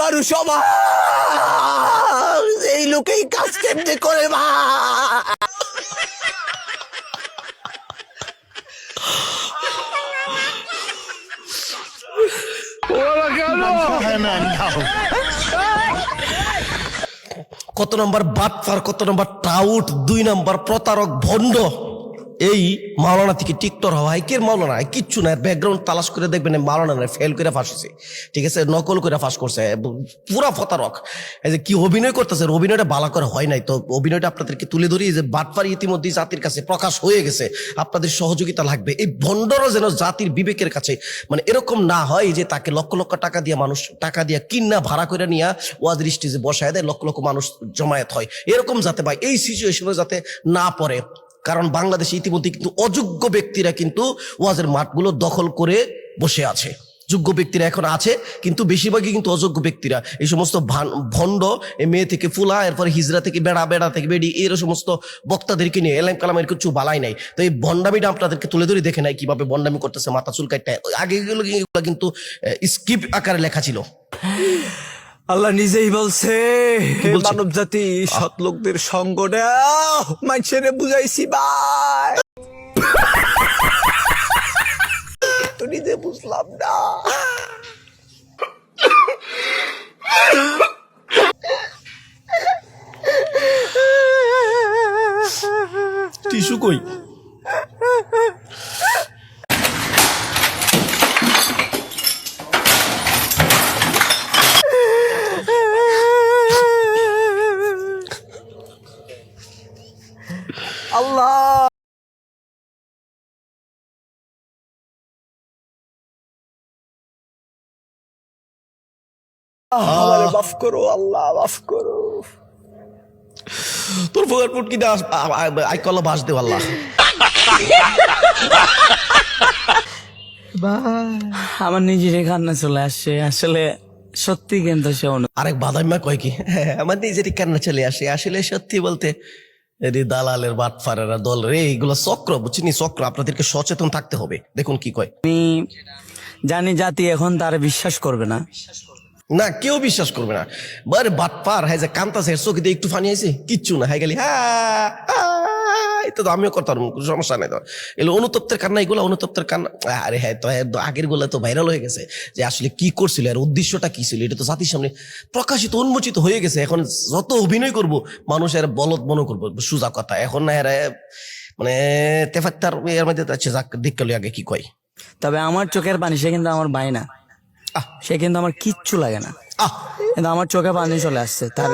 মানুষ এই লোকেই কাজ কেমনে করে ভাই কত নম্বর বাটফার, কত নম্বর টাউট, দুই নম্বর প্রতারক ভণ্ড। এই মাওলানা থেকে টিকটর হওয়া হাইকের মাওলানা কিচ্ছু না ব্যাকগ্রাউন্ড তালাশ করে দেখবেন মাওলানা ফেল করে ফাঁসছে ঠিক আছে? নকল করে ফাঁস করছে পুরা ফতারক এই যে কি অভিনয় করতেছে অভিনয়টা বালা করে হয় নাই। তো অভিনয়টা আপনাদেরকে তুলে ধরি যে বাটফার ইতিমধ্যে জাতির কাছে প্রকাশ হয়ে গেছে। আপনাদের সহযোগিতা লাগবে। এই ভণ্ডরও যেন জাতির বিবেকের কাছে মানে এরকম না হয় যে তাকে লক্ষ লক্ষ টাকা দিয়ে মানুষ, টাকা দিয়ে কিনা ভাড়া করে নিয়ে ওয়াজ স্টেজে বসায় দেয়, লক্ষ লক্ষ মানুষ জমায়েত হয়। এরকম যাতে ভাই এই সিচুয়েশনে যাতে না পড়ে। কারণ বাংলাদেশে ইতিমধ্যে কিন্তু অযোগ্য ব্যক্তিরা কিন্তু ওয়াজের মাঠগুলো দখল করে বসে আছে। যোগ্য ব্যক্তিরা এখন আছে, কিন্তু বেশিরভাগই কিন্তু অযোগ্য ব্যক্তিরা। এই সমস্ত ভণ্ড মেয়ে থেকে ফুলা, এরপরে হিজরা থেকে বেড়া বেড়া থেকে বেড়ি, এর সমস্ত বক্তাদেরকে নিয়ে এলাম কালামের কিছু বালাই নাই। তো এই বন্ডামিটা আপনাদেরকে তুলে ধরে দেখে নাই কীভাবে বন্ডামি করতেছে মাথা চুলকাইটা আগে এগুলো কিন্তু স্কিপ আকারে লেখা ছিল। আল্লাহ নিজেই বলছে? মানব জাতি সৎ লোকদের সঙ্গ নাও। মানুষের বুঝাইছি ভাই তো নিজে বুঝলাম না। টিস্যু কই? আল্লাহ। মাফ করো আল্লাহ মাফ করো। তোর ফোকার পুটকি আই কলা বাস দে আল্লাহ। আমার নিজেরই কান্না চলে আসছে আসলে সত্যি কিন্তু সে অনু আরেক বাদাইমা কয় কি? হ্যাঁ, আমার নিজেরই কান্না চলে আসে। আসলে সত্যি বলতে রে দালালের বাটফারেরা দল রে এইগুলো চক্র বুঝিনি চক্র আপনাদেরকে সচেতন থাকতে হবে। দেখুন কি কয়। আমি জানি জাতি এখন তার বিশ্বাস করবে না। না কেউ বিশ্বাস করবে না। বারে বাটপার হ্যাঁ যে কান্তাছে এর চোখে দিয়ে একটু ফানি আছে কিচ্ছু না হ্যাঁ গেলি হ্যাঁ হ্যাঁ, তো আমিও করতাম কোনো সমস্যা নাই তো। এগুলো অনুতপ্তের কান্না এগুলো অনুতপ্তের কান্না আরে হ্যাঁ তো হ্যাঁ, আগেরগুলো তো ভাইরাল হয়ে গেছে যে আসলে কি করছিল এর উদ্দেশ্যটা কি ছিল এটা তো জাতির সামনে প্রকাশিত উন্মোচিত হয়ে গেছে। এখন যত অভিনয় করব মানুষ এর বলদ মনে করব সুজা কথা। এখন না এর মানে তেফাত্তার এর মধ্যে আছে যাক দেখতে আগে কি কয়। তবে আমার চোখের পানি সে কিন্তু আমার ভাই না। আহ। সে কিন্তু আমার কিচ্ছু লাগে না। কিন্তু আমার চোখে পানি চলে আসছে তার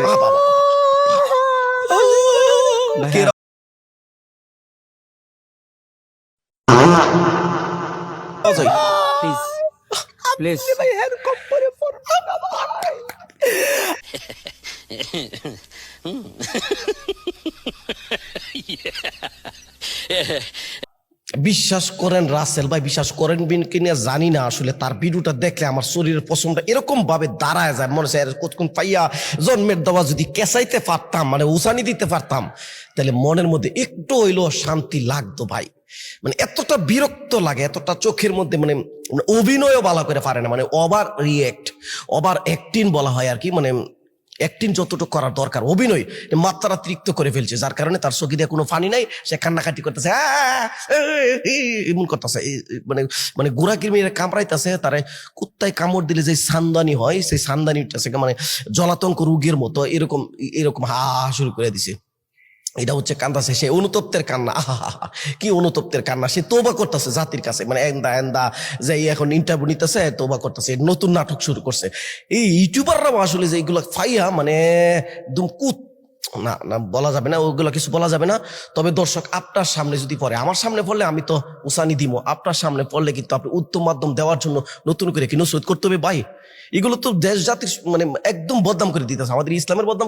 বিশ্বাস করেন রাসেল ভাই, বিশ্বাস করেন বিন কিনা জানি না আসলে তার ভিডিওটা দেখলে আমার শরীরের পছন্দটা এরকম ভাবে দাঁড়ায় যায়, মনে হয় কতক্ষণ পাইয়া জন্মের দেওয়া যদি কেসাইতে পারতাম মানে উসানি দিতে পারতাম, তাহলে মনের মধ্যে একটু হইলেও শান্তি লাগতো ভাই। মানে এতটা বিরক্ত লাগে, এতটা চোখের মধ্যে মানে মানে অভিনয়ও ভালো করে পারে না মানে ওভার রিয়েক্ট ওভার অ্যাক্টিং বলা হয় আর কি মানে অ্যাক্টিং যতটুকু করার দরকার, অভিনয় এ মাত্রাতিরিক্ত করে ফেলছে, যার কারণে তার দিয়ে কোনো ফানি নাই, সে কান্নাকাটি করতেছে এমন করতেছে মানে মানে গুড়া কিরমির কামড়াইতেছে, তারে কুত্তায় কামড় দিলে যে সান্দানি হয়, সেই সান্দানিটা সে মানে জলাতঙ্ক রোগের মতো এরকম এরকম হা, শুরু করে দিছে। এটা হচ্ছে কান্দাছে সে অনুতপ্তের কান্না। আহা। কি অনুতপ্তের কান্না? সে তোবা করতেছে জাতির কাছে মানে এন্দা এন্দা, যে এখন ইন্টারভিউ নিতেছে, তোবা করতেছে নতুন নাটক শুরু করছে। এই ইউটিউবাররাও আসলে যে এগুলো ফাইয়া মানে একদম কুত, না না, বলা যাবে না, ওগুলো কিছু বলা যাবে না। তবে দর্শক, আপনার সামনে যদি পড়ে, আমার সামনে পড়লে আমি তো উসানি দিব আপনার সামনে পড়লে কিন্তু আপনি উত্তম মাধ্যম দেওয়ার জন্য নতুন করে কি নসরত করতে হবে? ভাই, এগুলো তো দেশ জাতির মানে একদম বদনাম করে দিতেছে। আমাদের ইসলামের বদনাম